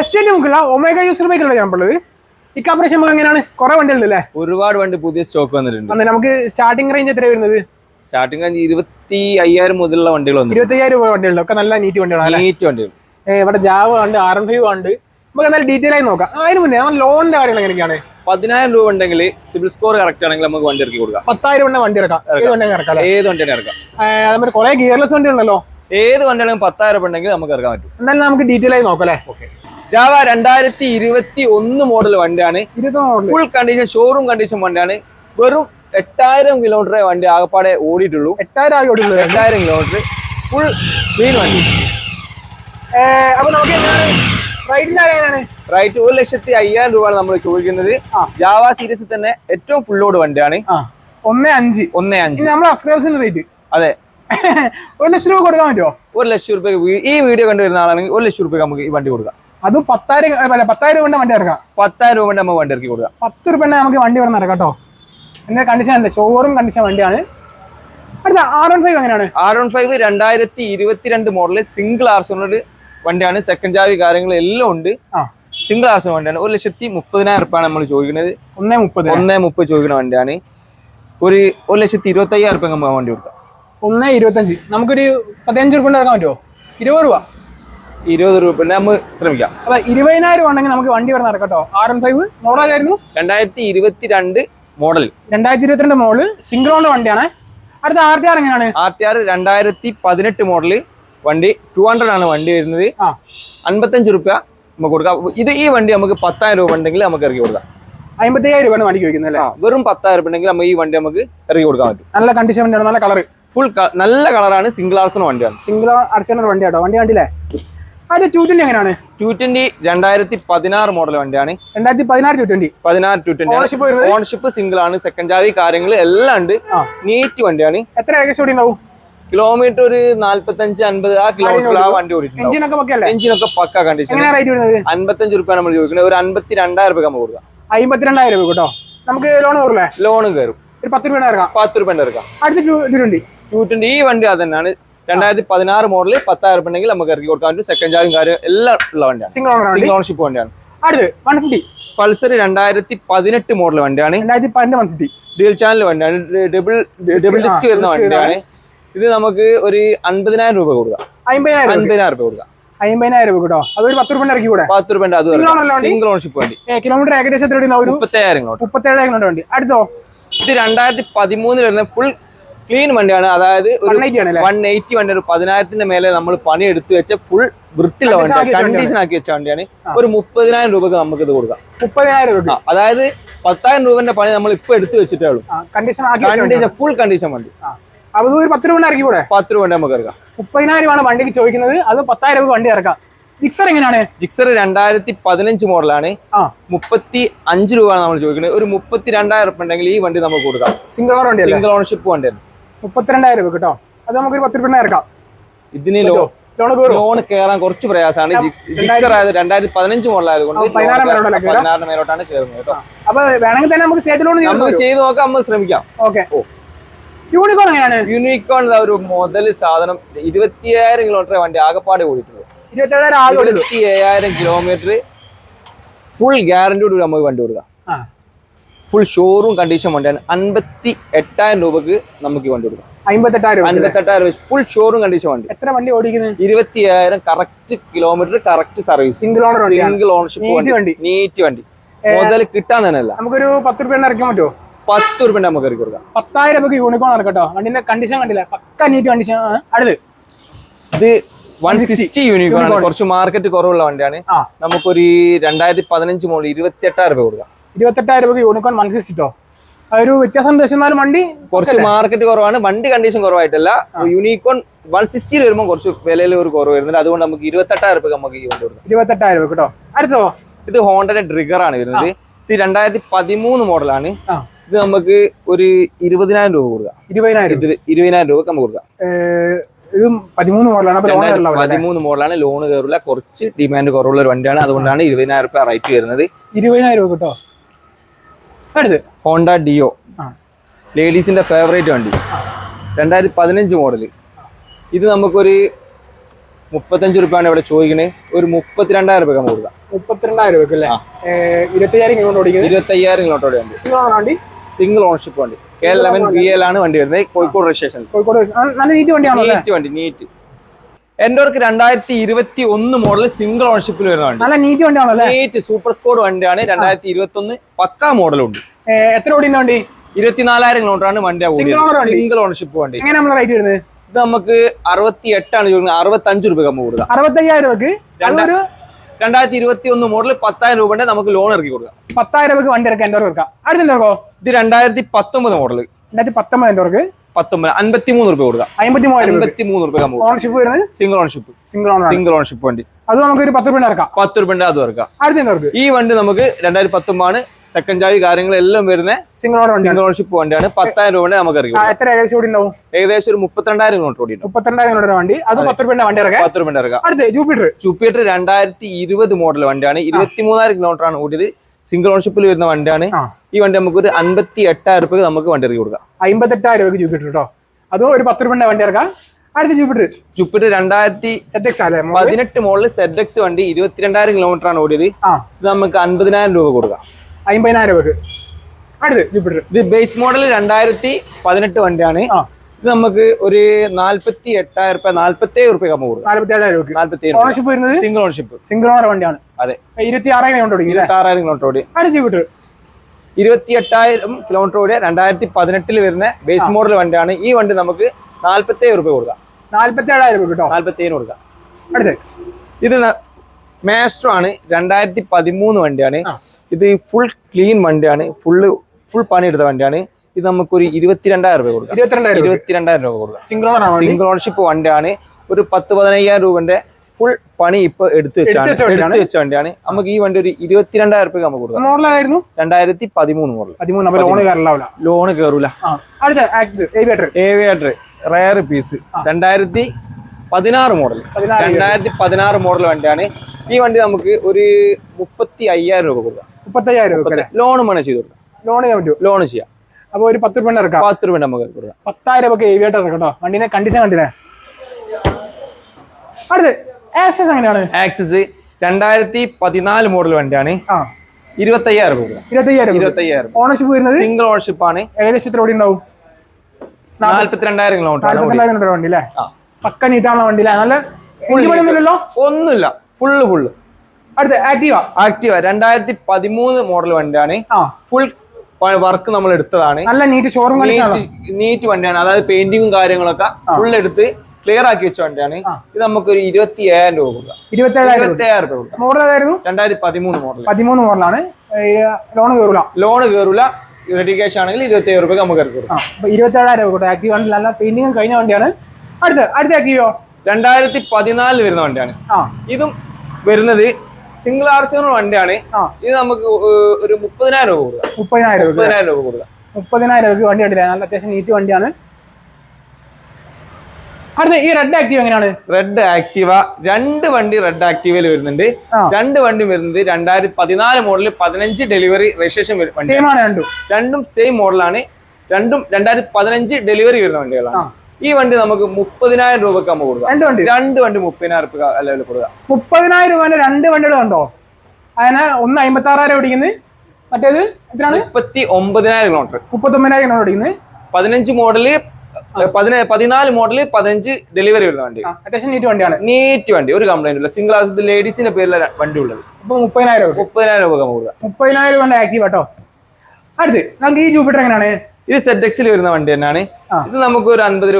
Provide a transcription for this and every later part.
S T നമുക്കുള്ള omega user ബൈക്കുള്ള ഞാനുള്ളത് ഈ കമ്പറേഷൻ നമുക്ക് എങ്ങനെയാണ്? കുറെ വണ്ടികളുണ്ട് അല്ലേ? ഒരുപാട് വണ്ടി പുതിയ സ്റ്റോക്ക് വന്നിട്ടുണ്ട്. അന്ന് നമുക്ക് സ്റ്റാർട്ടിംഗ് റേഞ്ച് എത്ര വരുന്നത്? സ്റ്റാർട്ടിംഗ് റേഞ്ച് ഇരുപത്തി അയ്യായിരം മുതലുള്ള വണ്ടികൾ ഇരുപത്തി അയ്യായിരം രൂപ വണ്ടികളുണ്ട്. ഒക്കെ നല്ല നീറ്റ് വണ്ടികളാണ് നീറ്റ് വണ്ടികൾ. ഇവിടെ ജാവ ഉണ്ട് ആർ എം ഫൈവ് ഉണ്ട്. നമുക്ക് എന്തായാലും ഡീറ്റെയിൽ ആയി നോക്കാം. അതിന് മുന്നേ നമ്മൾ ലോണിന്റെ കാര്യങ്ങൾ എങ്ങനെയൊക്കെയാണ്? പതിനായിരം രൂപ ഉണ്ടെങ്കിൽ സിബിൽ സ്കോർ കറക്റ്റ് ആണെങ്കിൽ നമുക്ക് വണ്ടി ഇറക്കി കൊടുക്കാം. പത്തായിരം വണ്ടി വണ്ടി ഇറക്കാം. ഏത് വണ്ടി ഇറക്കാം ഏത് വണ്ടി ഇറക്കാം. അതുപോലെ കുറെ ഗിയർലെസ് വണ്ടി ഉണ്ടല്ലോ ഏത് വണ്ടിയാണെങ്കിലും പത്തായിരം രൂപ ഉണ്ടെങ്കിൽ നമുക്ക് ഇറക്കാൻ പറ്റും. എന്തായാലും നമുക്ക് ഡീറ്റെയിൽ ആയി നോക്കാം അല്ലേ? ജാവ രണ്ടായിരത്തി ഇരുപത്തി ഒന്ന് മോഡൽ വണ്ടിയാണ് ഫുൾ കണ്ടീഷൻ ഷോറൂം കണ്ടീഷൻ വണ്ടിയാണ്. വെറും എട്ടായിരം കിലോമീറ്റർ വണ്ടി ആകപ്പാടെ ഓടിയിട്ടുള്ളൂ. എട്ടായിരം ആകെ ഓടുള്ളത് എട്ടായിരം കിലോമീറ്റർ ഫുൾ ക്ലീൻ വണ്ടി. അപ്പൊ നമുക്ക് റൈറ്റ് ഒരു ലക്ഷത്തി അയ്യായിരം രൂപയാണ് നമ്മൾ ചോദിക്കുന്നത്. ജാവ സീരീസിൽ തന്നെ ഏറ്റവും ഫുൾ ലോഡ് വണ്ടിയാണ്. ഒന്നേ അഞ്ച്. ഒന്നേ അഞ്ച്. റേറ്റ് അതെ. ഒരു ലക്ഷം രൂപ കൊടുക്കാൻ പറ്റുമോ? ഒരു ലക്ഷം രൂപ ഈ വീഡിയോ കണ്ടുവരുന്ന ആളാണെങ്കിൽ ഒരു ലക്ഷം രൂപ നമുക്ക് ഈ വണ്ടി കൊടുക്കാം. അത് പത്തായിരം പത്തായിരം രൂപ വണ്ടി ഇറക്കാം. പത്തായിരം രൂപ കൊണ്ട് നമുക്ക് വണ്ടി ഇറക്കി കൊടുക്കാം. പത്ത് രൂപ നമുക്ക് വണ്ടി ഇവിടെ ഇറക്കാം കേട്ടോ. എന്റെ കണ്ടീഷൻ അല്ലേ? ഷോറും കണ്ടീഷൻ വണ്ടിയാണ്. അടുത്ത ആർ വൺ ഫൈവ് എങ്ങനെയാണ്? ആർ വൺ ഫൈവ് രണ്ടായിരത്തി ഇരുപത്തിരണ്ട് മോഡൽ സിംഗിൾ ആർസോണോട് വണ്ടിയാണ്. സെക്കൻഡ് ചാവി കാര്യങ്ങൾ എല്ലാം ഉണ്ട്. സിംഗിൾ ആർസോൺ വണ്ടിയാണ്. ഒരു ലക്ഷത്തി മുപ്പതിനായിരം റുപ്പാണ് നമ്മൾ ചോദിക്കുന്നത്. ഒന്നേ മുപ്പത്. ഒന്നേ മുപ്പത് ചോദിക്കുന്ന വണ്ടിയാണ്. ഒരു ഒരു ലക്ഷത്തി ഇരുപത്തി അയ്യായിരം റുപ്യ നമുക്ക് വണ്ടി കൊടുക്കാം. ഒന്നേ ഇരുപത്തഞ്ച്. നമുക്കൊരു പതിനഞ്ച് കൊണ്ട് ഇറക്കാൻ പറ്റുമോ? ഇരുപത് രൂപ. ഇരുപത് രൂപ നമ്മൾ ശ്രമിക്കാം. അപ്പൊ ഇരുപതിനായിരം ഉണ്ടെങ്കിൽ നമുക്ക് വണ്ടി വരെ നടക്കട്ടോ കേട്ടോ. ആർ എൻ ഫൈവ് മോഡലായിരുന്നു. രണ്ടായിരത്തി ഇരുപത്തി രണ്ട് മോഡൽ. രണ്ടായിരത്തി ഇരുപത്തിരണ്ട് മോഡൽ സിംഗിൾ ഓണിന്റെ വണ്ടിയാണ്. അടുത്ത ആർ ടി ആർ എങ്ങനെയാണ്? ആർ ടി ആർ രണ്ടായിരത്തി പതിനെട്ട് മോഡൽ വണ്ടി ടു ഹൺഡ്രഡ് ആണ് വണ്ടി വരുന്നത്. അൻപത്തഞ്ച് റുപ്യ നമുക്ക് കൊടുക്കാം. ഇത് ഈ വണ്ടി നമുക്ക് പത്തായിരം രൂപ ഉണ്ടെങ്കിൽ നമുക്ക് ഇറക്കി കൊടുക്കാം. അമ്പത്തി അയ്യായിരം രൂപയാണ് വണ്ടി ചോദിക്കുന്നത് അല്ലേ? ആ വെറും പത്തായിരം രൂപ ഉണ്ടെങ്കിൽ നമുക്ക് ഈ വണ്ടി നമുക്ക് ഇറക്കി കൊടുക്കാൻ പറ്റും. നല്ല കണ്ടീഷൻ വണ്ടിയാണ് നല്ല കളർ ഫുൾ നല്ല കളറാണ് സിംഗിൾ ആർസൺ വണ്ടിയാണ്. സിംഗിൾ ആർസൺ വണ്ടിയാട്ടോ. വണ്ടി കണ്ടില്ലേ? അടുത്ത ടു ട്വന്റി എങ്ങനെയാണ്? ടു ട്വന്റി രണ്ടായിരത്തി പതിനാറ് മോഡൽ വണ്ടിയാണ് രണ്ടായിരത്തി പതിനാറ് ടു ട്വന്റി പതിനാറ് ടു ട്വന്റി ഓണർഷിപ്പ് സിംഗിൾ ആണ് സെക്കൻഡ് കാര്യങ്ങൾ എല്ലാം ഉണ്ട്. നീറ്റ് വണ്ടിയാണ്. എത്ര ഏകദേശം ഉണ്ടാവും കിലോമീറ്റർ ഒരു നാല്പത്തഞ്ച് അൻപത് ആ കിലോമീറ്റർ ആ വണ്ടി ഓടിയിട്ടുണ്ടാവും. എഞ്ചിനൊക്കെ പക്ക കണ്ടീഷൻ അൻപത്തഞ്ച് റുപ്യ നമ്മൾ ചോദിക്കുന്നത്. ഒരു അൻപത്തി രണ്ടായിരം രൂപ നമുക്ക് കൊടുക്കാം. അമ്പത്തിരണ്ടായിരം രൂപ കേട്ടോ. നമുക്ക് ലോൺ കയറില്ലേ ലോണും കയറും. ഒരു പത്ത് രൂപ പത്ത് രൂപ എടുക്കാം അടുത്ത ടു ട്വന്റി ടു ട്വന്റി ഈ വണ്ടി അത് തന്നെയാണ്. രണ്ടായിരത്തി പതിനാറ് മോഡൽ പത്തായിരം ഉണ്ടെങ്കിൽ നമുക്ക് ഇറക്കി കൊടുക്കാൻ പറ്റും. സെക്കൻഡ് ചാർജും കാര്യം എല്ലാം ഉള്ള വണ്ടിയാണ്. സിംഗിൾ ഓണർ സിംഗിൾ ഓണർഷിപ്പ് വണ്ടിയാണ്. അടുത്ത് വൺ ഫിഫ്റ്റി പൾസർ രണ്ടായിരത്തി പതിനെട്ട് മോഡൽ വണ്ടിയാണ്. രണ്ടായിരത്തി പതിനെട്ട് വൺ ഫിഫ്റ്റി ഡ്യൂൽ ചാനൽ വണ്ടിയാണ്. ഡബിൾ ഡബിൾ ഡിസ്ക് വരുന്ന വണ്ടിയാണ്. ഇത് നമുക്ക് ഒരു അൻപതിനായിരം രൂപ കൊടുക്കാം. അമ്പതിനായിരം രൂപ അൻപതിനായിരം രൂപ കൊടുക്കാം. അമ്പതിനായിരം രൂപ കേട്ടോ. അതൊരു പത്ത് രൂപ ഇറക്കി കൂടെ? പത്ത് രൂപ അത്? സിംഗിൾ വണ്ടി? കിലോമീറ്റർ ഏകദേശം മുപ്പത്തേഴായിരം കിലോമീറ്റർ. വണ്ടി. അടുത്തോ? ഇത് രണ്ടായിരത്തി പതിമൂന്നിൽ വരുന്ന ഫുൾ ക്ലീൻ വണ്ടിയാണ്. അതായത് ഒരു വൺ എയ്റ്റി വണ്ടി ഒരു പതിനായിരത്തിന്റെ മേലെ നമ്മൾ പണി എടുത്തു വെച്ച ഫുൾ വൃത്തിയുള്ള വണ്ടി കണ്ടീഷൻ ആക്കി വെച്ച വണ്ടിയാണ്. ഒരു മുപ്പതിനായിരം രൂപക്ക് നമുക്ക് ഇത് കൊടുക്കാം. മുപ്പതിനായിരം രൂപ അതായത് പത്തായിരം രൂപന്റെ പണി നമ്മൾ ഇപ്പൊ എടുത്തു വെച്ചിട്ടേ ഉള്ളൂ. കണ്ടീഷൻ ഫുൾ കണ്ടീഷൻ വണ്ടി. അപ്പൊ ഒരു പത്ത് രൂപ ഇറക്കി കൂടെ? പത്ത് രൂപ നമുക്ക് ഇറക്കാം മുപ്പതിനായിരമാണ് വണ്ടിക്ക് ചോദിക്കുന്നത്. അത് പത്തായിരം രൂപ വണ്ടി ഇറക്കാം. ജിക്സർ എങ്ങനെയാണ്? ജിക്സർ രണ്ടായിരത്തി പതിനഞ്ച് മോഡലാണ്. മുപ്പത്തി അഞ്ച് രൂപയാണ് നമ്മൾ ചോദിക്കുന്നത്. ഒരു മുപ്പത്തി രണ്ടായിരം ഉണ്ടെങ്കിൽ ഈ വണ്ടി നമുക്ക് കൊടുക്കാം. സിംഗിൾ ഓണർ സിംഗിൾ ഓണർഷിപ്പ് വണ്ടിയാണ്. മുപ്പത്തിരണ്ടായിരം രൂപ കേട്ടോ. അത് നമുക്ക് ഒരു പത്ത് രൂപ ഇറക്കാം ഇതിന് ലോണ് ലോൺ കയറാൻ കുറച്ച് പ്രയാസമാണ്. ജിക്സർ ആയത് രണ്ടായിരത്തി പതിനഞ്ച് മോഡലായത് കൊണ്ട് പതിനാറ് മേലോട്ടാണ് കയറുന്നത് കേട്ടോ. അപ്പൊ വേണമെങ്കിൽ തന്നെ നമുക്ക് സ്റ്റേറ്റ് ലോൺ നമുക്ക് ചെയ്ത് നോക്കാം നമ്മൾ ശ്രമിക്കാം. ഓക്കെ. യൂണിക്കോൺ എങ്ങനെയാണ്? യൂണിക്കോൺ ഒരു മുതൽ സാധനം ഇരുപത്തിയായിരം കിലോമീറ്റർ വണ്ടി ആകെപ്പാട് ഓടിയിട്ടുള്ളൂ ഉള്ളൂ ഇരുപത്തി ഏഴായിരം കിലോമീറ്റർ ഫുൾ ഗ്യാരണ്ടിയോട് കൂടി നമുക്ക് വണ്ടി കൊടുക്കാം ഫുൾ ഷോറൂം കണ്ടീഷൻ വണ്ടിയാണ് അൻപത്തി എട്ടായിരം രൂപക്ക് നമുക്ക് വണ്ടി കൊടുക്കാം അമ്പത്തെട്ടായിരം രൂപ ഫുൾ ഷോറൂം കണ്ടീഷൻ വണ്ടി. എത്ര വണ്ടി ഓടിക്കുന്നത് ഇരുപത്തി ഏഴായിരം correct kilometre correct service single owner single ownership വണ്ടി. നീറ്റ് വണ്ടി. മുതൽ കിട്ടാൻ തന്നെയല്ല നമുക്കൊരു പത്ത് രൂപ ഇറക്കാൻ പറ്റുമോ പത്ത് രൂപ നമുക്ക് ഇറക്കി കൊടുക്കാം. പത്തായിരം രൂപയ്ക്ക് യൂണിക്കോൺ ഇറക്കട്ടോ വണ്ടിന്റെ കണ്ടീഷൻ കണ്ടില്ല? പക്ക നീറ്റ് കണ്ടീഷൻ അടുത്ത്. ഇത് വൺ 160 സിക്സ്റ്റി യൂണിക്കോൺ ആണ്. കുറച്ച് മാർക്കറ്റ് കുറവുള്ള വണ്ടിയാണ്. നമുക്കൊരു രണ്ടായിരത്തി പതിനഞ്ച് മോഡൽ ഇരുപത്തി എട്ടായിരം രൂപ കൊടുക്കാം. ഇരുപത്തെട്ടായിരം രൂപ യൂണിക്കോൺ വൺ സിക്സ്റ്റിട്ടോ ഒരു വ്യത്യാസം എന്നാലും വണ്ടി കുറച്ച് മാർക്കറ്റ് കുറവാണ്. വണ്ടി കണ്ടീഷൻ കുറവായിട്ടല്ല. യൂണിക്കോൺ വൺ സിക്സ്റ്റിയിൽ വരുമ്പോൾ കുറച്ച് വിലയിൽ ഒരു കുറവ് വരുന്നുണ്ട്. അതുകൊണ്ട് നമുക്ക് ഇരുപത്തെട്ടായിരം രൂപ നമുക്ക് ഈ വണ്ടി കൊടുക്കാം. ഇരുപത്തെട്ടായിരം രൂപ കേട്ടോ അടുത്തോ ഇത് ഹോണ്ടന്റെ ഡ്രിഗർ ആണ് വരുന്നത്. ഇത് രണ്ടായിരത്തി പതിമൂന്ന് മോഡലാണ് ഇത് നമുക്ക് ഒരു ഇരുപതിനായിരം രൂപ കൊടുക്കാം. ഇരുപതിനായിരം ഇരുപതിനായിരം രൂപ നമുക്ക് കൊടുക്കാം. ഇത് പതിമൂന്ന് മോഡലാണ്. പതിമൂന്ന് മോഡലാണ്. ലോൺ കയറില്ല കുറച്ച് ഡിമാൻഡ് കുറവുള്ള ഒരു വണ്ടിയാണ്. അതുകൊണ്ടാണ് ഇരുപതിനായിരം രൂപ റേറ്റ് വരുന്നത്. ഇരുപതിനായിരം രൂപ കേട്ടോ അടുത്ത്. Honda deo. ലേഡീസിന്റെ ഫേവറേറ്റ് വണ്ടി. രണ്ടായിരത്തി പതിനഞ്ച് മോഡൽ ഇത് നമുക്കൊരു മുപ്പത്തഞ്ച് റുപ്യാണ് ഇവിടെ ചോദിക്കണേ. ഒരു മുപ്പത്തിരണ്ടായിരം രൂപ നമുക്ക് കൊടുക്കാം. മുപ്പത്തിരണ്ടായിരം രൂപ അല്ലേ? ഇരുപത്തയ്യായിരം കിലോമീറ്റർ ഓടിക്കുന്നത്? ഇരുപത്തയ്യായിരം കിലോമീറ്റർ വണ്ടി. സിംഗിൾ ഓണർ വണ്ടി? സിംഗിൾ ഓണർഷിപ്പ് വണ്ടി. കെ ലെവൻ ബി എൽ ആണ് വണ്ടി വരുന്നത്. കോഴിക്കോട് രജിസ്ട്രേഷൻ കോഴിക്കോട് നല്ല നീറ്റ് വണ്ടിയാണ് നീറ്റ് വണ്ടി നീറ്റ് എൻഡോർക്ക് രണ്ടായിരത്തി ഇരുപത്തി ഒന്ന് മോഡൽ സിംഗിൾ ഓണർഷിപ്പിൽ വരുന്ന വണ്ടി. നല്ല നീറ്റ് വണ്ടിയാണോ നീറ്റ് സൂപ്പർ സ്കോഡ് വണ്ടിയാണ്. രണ്ടായിരത്തി ഇരുപത്തി ഒന്ന് പക്കാ മോഡലുണ്ട് ഉണ്ട്. എത്ര ഓടിയുന്ന വണ്ടി? ഇരുപത്തിനാലായിരം കിലോമീറ്റർ ആണ് വണ്ടി സിംഗിൾ ഓണർഷിപ്പ് വണ്ടി. റേറ്റ് വരുന്നത്? ഇത് നമുക്ക് അറുപത്തി എട്ടാണ് ചോദിക്കുന്നത്. അറുപത്തി അഞ്ച് രൂപ നമ്മൾ കൊടുക്കാം. അറുപത്തയ്യായിരം രണ്ടായിരത്തി ഇരുപത്തി ഒന്ന് മോഡൽ പത്തായിരം രൂപ നമുക്ക് ലോൺ ഇറക്കി കൊടുക്കാം. പത്തായിരം രൂപക്ക് വണ്ടി ഇറക്കാം എൻഡോർ ഇറക്കാം. അടുത്ത ഇത് രണ്ടായിരത്തി പത്തൊമ്പത് മോഡൽ രണ്ടായിരത്തി പത്തൊമ്പത് എന്റെ ഇറക്ക് പത്തൊമ്പത് അൻപത്തി മൂന്ന് രൂപ കൊടുക്കുക രൂപ ഓണർഷിപ്പ് വരുന്നത്? Single ownership single owner single ownership വണ്ടി. അത് നമുക്ക് ഒരു പത്ത് രൂപ ഇറക്കാം. പത്ത് രൂപ അത് ഇറക്കാം. അടുത്ത എന്റെ ഈ വണ്ടി നമുക്ക് രണ്ടായിരത്തി പത്തൊമ്പതാണ് സെക്കൻഡ് ചാർജ് കാര്യങ്ങളെല്ലാം വരുന്ന സിംഗിൾ ഓണർ സിംഗിൾ ഓണർഷിപ്പ് വണ്ടിയാണ്. പത്തായിരം രൂപ നമുക്ക് അറിയാം എത്ര ഏകദേശം ഓടി ഉണ്ടാവും? ഏകദേശം ഒരു മുപ്പത്തിരണ്ടായിരം കിലോമീറ്റർ ഓടിയിട്ടുണ്ട് മുപ്പത്തിരണ്ടായിരം കിലോമീറ്റർ വണ്ടി. അത് പത്ത് രൂപ വണ്ടി ഇറക്കാം. പത്ത് രൂപ ഇറക്കാം. അടുത്ത് ജൂപ്പിറ്റർ ജൂപ്പിറ്റർ രണ്ടായിരത്തി ഇരുപത് മോഡൽ വണ്ടിയാണ്. ഇരുപത്തി മൂന്നായിരം കിലോമീറ്റർ ആണ് ഓടിയത്. സിംഗിൾ ഓണർഷിപ്പിൽ വരുന്ന വണ്ടിയാണ്. ഈ വണ്ടി നമുക്ക് ഒരു അൻപത്തി എട്ടായിരം രൂപയ്ക്ക് നമുക്ക് വണ്ടി ഇറക്കി കൊടുക്കാം. അമ്പത്തെട്ടായിരം രൂപയ്ക്ക് ജൂപ്പിറ്റർ കേട്ടോ അതും ഒരു പത്ത് രൂപ വണ്ടി ഇറക്കാം? അടുത്ത ജൂപ്പിറ്റർ ജൂപ്പിറ്റർ രണ്ടായിരത്തി? പതിനെട്ട് മോഡൽ സെഡ് എക്സ് വണ്ടി ഇരുപത്തിരണ്ടായിരം കിലോമീറ്റർ ആണ് ഓടിയത്. ഇത് നമുക്ക് അൻപതിനായിരം രൂപ കൊടുക്കാം. അമ്പതിനായിരം രൂപക്ക് അടുത്ത് ജൂപ്പിറ്റർ ഇത് ബേസ് മോഡൽ രണ്ടായിരത്തി പതിനെട്ട് വണ്ടിയാണ്. ഇത് നമുക്ക് ഒരു നാല്പത്തി എട്ടായിരം രൂപ നാല്പത്തി ഏഴ് റുപ്യ നമുക്ക് കൊടുക്കും. നാല്പത്തി ഏഴായിരം രൂപക്ക് നാല്പത്തി ഏഴ് ഓണർഷിപ്പ് വരുന്നത്? സിംഗിൾ ഓണർഷിപ്പ് സിംഗിൾ ഓണർ വണ്ടിയാണ്. അതെ. ഇരുപത്തി ആറായിരം കിലോമീറ്റർ ഇരുപത്തി ആറായിരം കിലോമീറ്റർ ഓടി. അഞ്ച് കിട്ടും ഇരുപത്തി എട്ടായിരം കിലോമീറ്റർ ഓടിയ രണ്ടായിരത്തി പതിനെട്ടിൽ വരുന്ന ബേസ് മോഡൽ വണ്ടിയാണ്. ഈ വണ്ടി നമുക്ക് നാല്പത്തി ഏഴ് റുപ്യ കൊടുക്കാം. നാല്പത്തി ഏഴായിരം രൂപ കേട്ടോ? നാല്പത്തി ഏഴ് കൊടുക്കാം. അടുത്ത്. ഇത് മാസ്റ്റർ ആണ്. രണ്ടായിരത്തി പതിമൂന്ന് വണ്ടിയാണ് ഇത് ഫുൾ ക്ലീൻ വണ്ടിയാണ്. ഫുള്ള് ഫുൾ പണിയെടുത്ത വണ്ടിയാണ്. ഇത് നമുക്കൊരു ഇരുപത്തിരണ്ടായിരം രൂപ കൊടുക്കാം. ഇരുപത്തിരണ്ടായിരം രൂപ ഇരുപത്തിരണ്ടായിരം രൂപ കൊടുക്കാം. സിംഗിൾ ഓണർഷിപ്പ് വണ്ടിയാണ് ഒരു പത്ത് പതിനയ്യായിരം രൂപന്റെ ഫുൾ പണി ഇപ്പൊ എടുത്തു വെച്ചാണ്. എടുത്തു വെച്ച വണ്ടിയാണ്. നമുക്ക് ഈ വണ്ടി ഒരു ഇരുപത്തിരണ്ടായിരം രൂപ നമുക്ക് കൊടുക്കാം. മോഡലായിരുന്നു? രണ്ടായിരത്തി പതിമൂന്ന്. മോഡൽ പതിമൂന്ന് ലോണ് കയറില്ലാവില്ല ലോണ് കയറൂല അടുത്ത ആക്ട് ഏവിയേറ്റർ റയർ പീസ് രണ്ടായിരത്തി പതിനാറ് മോഡൽ. രണ്ടായിരത്തി പതിനാറ് മോഡൽ വണ്ടിയാണ്. ഈ വണ്ടി നമുക്ക് ഒരു മുപ്പത്തി അയ്യായിരം രൂപ കൊടുക്കാം. മുപ്പത്തയ്യായിരം രൂപ ലോണും ലോൺ ചെയ്തു ചെയ്ത് കൊടുക്കാം. ലോൺ ചെയ്യാൻ ലോൺ ചെയ്യാം. അപ്പൊ ഒരു പത്ത് രൂപ ഇറക്കാം. പത്ത് രൂപ നമുക്ക് കൊടുക്കാം. പത്തായിരം രൂപ ഏവിയേറ്റർ ഇറക്കാം കേട്ടോ. വണ്ടിനെ കണ്ടീഷൻ കണ്ടില്ലേ? അടുത്ത് ആക്സസ് എങ്ങനെയാണ്? ആക്സസ് രണ്ടായിരത്തി പതിനാല് മോഡൽ വണ്ടിയാണ്. ഇരുപത്തയ്യായിരം രൂപ ഇരുപത്തയ്യായിരം രൂപ ഇരുപത്തയ്യായിരം ഓണർഷിപ്പ് വരുന്നത്? സിംഗിൾ ഓണർഷിപ്പ് ആണ്. ഏകദേശം എത്ര ഓടി ഉണ്ടാവും നാല്പത്തിരണ്ടായിരം കിലോമീറ്റർ വണ്ടി അല്ലേ. പക്ക വണ്ടി അല്ലേ നല്ല ഒന്നുമില്ല. ഫുള്ള് ഫുള്ള് അടുത്ത് ആക്റ്റീവ ആക്റ്റീവ രണ്ടായിരത്തി പതിമൂന്ന് മോഡൽ വണ്ടിയാണ്. ഫുൾ വർക്ക് നമ്മൾ എടുത്തതാണ്. നല്ല നീറ്റ് ഷോറൂം നീറ്റ് വണ്ടിയാണ്. അതായത് പെയിന്റിങ്ങും കാര്യങ്ങളൊക്കെ ഫുൾ എടുത്ത് ക്ലിയർ ആക്കി വെച്ച വണ്ടിയാണ്. ഇത് നമുക്ക് ഒരു ഇരുപത്തി ഏഴായിരം രൂപ കൊടുക്കാം. ഇരുപത്തി ഏഴായിരം രൂപ മോഡൽ ഏതായിരുന്നു? രണ്ടായിരത്തി പതിമൂന്ന് മോഡൽ പതിമൂന്ന് മോഡലാണ് ലോൺ കയറൂല ലോൺ കയറൂല റെഡി ക്യാഷ് ആണെങ്കിൽ ഇരുപത്തി ഏഴ് രൂപ നമുക്ക് ആ രൂപ ആക്റ്റീവ് നല്ല പെയിന്റിങ്ങും കഴിഞ്ഞ വണ്ടിയാണ്. അടുത്ത് അടുത്ത ആക്റ്റീവോ രണ്ടായിരത്തി പതിനാലിൽ വരുന്ന വണ്ടിയാണ്. ഇതും വരുന്നത് സിംഗിൾ ആർ സി വണ്ടിയാണ്. ഇത് നമുക്ക് ഒരു മുപ്പതിനായിരം രൂപ കൊടുക്കാം. മുപ്പതിനായിരം രൂപ. മുപ്പതിനായിരം രൂപ കൊടുക്കാം. മുപ്പതിനായിരം രൂപ വണ്ടി വണ്ടി നല്ല അത്യാവശ്യം നീറ്റ് വണ്ടിയാണ്. അടുത്ത ഈ റെഡ് ആക്റ്റീവ് എങ്ങനെയാണ്? റെഡ് ആക്ടിവ രണ്ട് വണ്ടി റെഡ് ആക്ടിവയിൽ വരുന്നുണ്ട്. രണ്ട് വണ്ടി വരുന്നത് രണ്ടായിരത്തി പതിനാല് മോഡലിൽ പതിനഞ്ച് ഡെലിവറി രജിസ്ട്രേഷൻ രണ്ടും. രണ്ടും സെയിം മോഡലാണ് രണ്ടും രണ്ടായിരത്തി പതിനഞ്ച് ഡെലിവറി വരുന്ന വണ്ടികളാണ്. ഈ വണ്ടി നമുക്ക് മുപ്പതിനായിരം രൂപക്ക് നമുക്ക് കൊടുക്കാം. രണ്ട് വണ്ടി. രണ്ട് വണ്ടി മുപ്പതിനായിരം രൂപ ലെവലിൽ കൊടുക്കാം. മുപ്പതിനായിരം രൂപന്റെ രണ്ട് വണ്ടികൾ കണ്ടോ? അതിന് ഒന്ന് അമ്പത്തി ആറായിരം ഓടിക്കുന്നത് മറ്റേത് എത്രയാണ്? മുപ്പത്തി ഒമ്പതിനായിരം കിലോമീറ്റർ മുപ്പത്തി ഒമ്പതിനായിരം കിലോമീറ്റർ ഓടിക്കുന്നത് പതിനഞ്ച് മോഡൽ പതിന പതിനാല് മോഡൽ പതിനഞ്ച് ഡെലിവറി വരുന്ന വണ്ടി. അത്യാവശ്യം നീറ്റ് വണ്ടിയാണ്. നീറ്റ് വണ്ടി ഒരു കംപ്ലൈന്റ് ഇല്ല. സിംഗിൾ ക്ലാസ് ലേഡീസിന്റെ പേരിലെ വണ്ടി ഉള്ളത്. അപ്പൊ മുപ്പതിനായിരം രൂപ മുപ്പതിനായിരം രൂപ മുപ്പതിനായിരം രൂപ ആക്റ്റീവ് കേട്ടോ അടുത്ത് നമുക്ക് ഈ ജൂപ്പിറ്റർ എങ്ങനെയാണ്? ഇത് സെറ്റ് എക്സിൽ വരുന്ന വണ്ടി തന്നെയാണ്. ഇത് നമുക്ക് ഒരു അൻപത്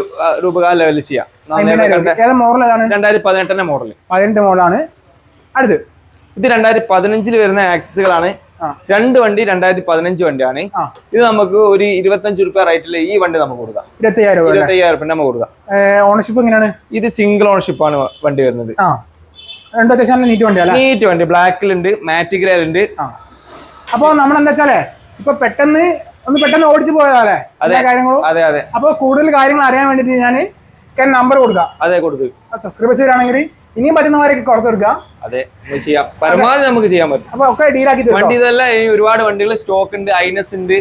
രൂപ ലെവലിൽ ചെയ്യാം. രണ്ടായിരത്തി പതിനെട്ടിന്റെ മോഡൽ പതിനെട്ട് മോഡലാണ് അടുത്ത്. ഇത് രണ്ടായിരത്തി പതിനഞ്ചിൽ വരുന്ന ആക്സസുകളാണ്. രണ്ട് വണ്ടി രണ്ടായിരത്തി പതിനഞ്ച് വണ്ടിയാണ് ഇത് നമുക്ക് ഒരു ഇരുപത്തഞ്ച് രൂപ റേറ്റിൽ ഈ വണ്ടി നമുക്ക് കൊടുക്കാം. ഇരുപത്തയ്യായിരം രൂപ നമുക്ക് കൊടുക്കാം. ഓണർഷിപ്പ് എങ്ങനെയാണ്? ഇത് സിംഗിൾ ഓണർഷിപ്പ് ആണ് വണ്ടി വരുന്നത്. നീറ്റ് വണ്ടിയല്ലേ നീറ്റ് വണ്ടി. ബ്ലാക്കിലുണ്ട് മാറ്റിക് ഉണ്ട് അപ്പൊ നമ്മളെന്താ വെച്ചാലേ ഇപ്പൊ പെട്ടെന്ന് ഒന്ന് പെട്ടെന്ന് ഓടിച്ചു പോയതാലേ എല്ലാ കാര്യങ്ങളും? അതെ അതെ. അപ്പൊ കൂടുതൽ കാര്യങ്ങൾ അറിയാൻ വേണ്ടിട്ട് ഞാൻ നമ്പർ കൊടുക്കാം. അതെ കൊടുത്തു. സബ്സ്ക്രൈബ് വരികയാണെങ്കിൽ ഇനിയും പറ്റുന്നവരൊക്കെ കുറച്ച് കൊടുക്കാം അതെ ചെയ്യാം. പരമാവധി നമുക്ക് ചെയ്യാൻ പറ്റും. അപ്പൊ ഒക്കെ ഡീലാക്കി വണ്ടി ഇതല്ല ഇനി ഒരുപാട് വണ്ടികൾ സ്റ്റോക്ക് ഉണ്ട് ഐനസ് ഉണ്ട്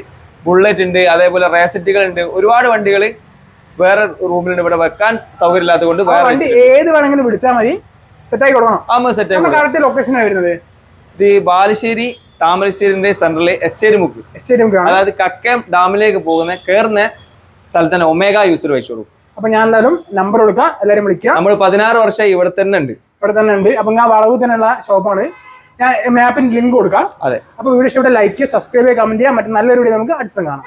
ബുള്ളറ്റ് ഉണ്ട് അതേപോലെ റേസറ്റുകൾ ഉണ്ട്. ഒരുപാട് വണ്ടികൾ വേറെ റൂമിലുണ്ട് ഇവിടെ വെക്കാൻ സൗകര്യം ഇല്ലാത്തത് കൊണ്ട് വേറെ വണ്ടി ഏത് വേണമെങ്കിലും വിളിച്ചാൽ മതി. സെറ്റ് സെറ്റാക്കി കൊടുക്കണം. ആ സെറ്റ് കറക്റ്റ് ലൊക്കേഷനാണ് വരുന്നത്? ഇത് ബാലുശ്ശേരി താമരശ്ശേരിന്റെ സെന്ററിലെ എസ്റ്റേറ്റ് മുക്ക്. എസ്റ്റേറ്റ് മുക്ക് അതായത് കക്കയം ഡാമിലേക്ക് പോകുന്ന കയറുന്ന സ്ഥലത്തന്നെ ഒമേഗ യൂസർ വെച്ചോളൂ അപ്പൊ ഞാൻ എന്തായാലും നമ്പർ കൊടുക്കാം. എല്ലാവരും വിളിക്കുക നമ്മൾ പതിനാറ് വർഷം ഇവിടെ തന്നെ ഉണ്ട്. ഇവിടെ തന്നെ ഉണ്ട്. അപ്പൊ ഞാൻ വളവ് തന്നെയുള്ള ഷോപ്പാണ്. ഞാൻ മാപ്പിന് ലിങ്ക് കൊടുക്കാം. അതെ. അപ്പൊ വീഡിയോ ഇവിടെ ലൈക്ക് സബ്സ്ക്രൈബ് ചെയ്യുക കമന്റ് ചെയ്യാം. മറ്റു നല്ലൊരു വീഡിയോ നമുക്ക് അടുത്ത കാണാം.